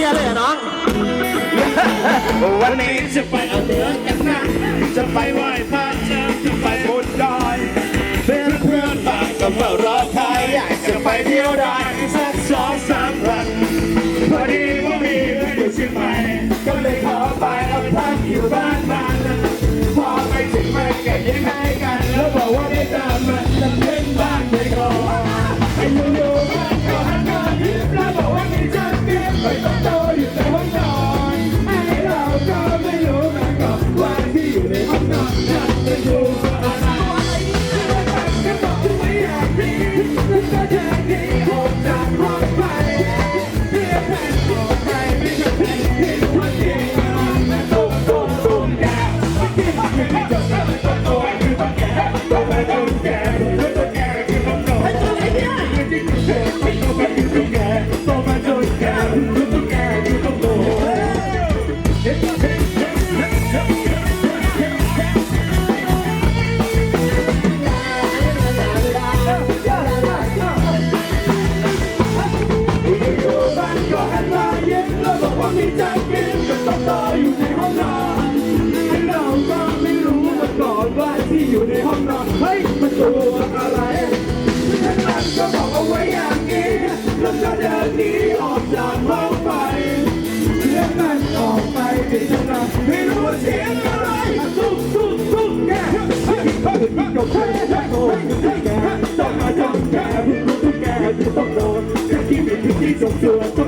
ียเลยเหรอน้อง วันนี้จะไปเอาเหนือกันนะจะไปไหว้พระเจ้าจะไปบนดอยเพื่อนเพื่อนบ้านก็เฝ้ารอใครอยากจะไปเที่ยวได้สักสองสามวันพอดีว่ามีเพื่อนอยู่เชียงใหม่ก็เลยขอไปเอาพักอยู่บ้านมันพอไปถึงมันก็ยิ้มให้กัน แล้วบอกว่าได้ตามมัน จะเดินหนีออกจากห้องไปเลื่องมันออกไปไม่จังหวะไม่รู้เสียงอะไรตุ้มตุ้มตุ้มแกที่บ้านที่ก็แค่แค่โง่แกต้องมาจ้องแกพี่รู้ที่แกจะต้องโดนแค่ที่มีที่ที่จงตัวต้อง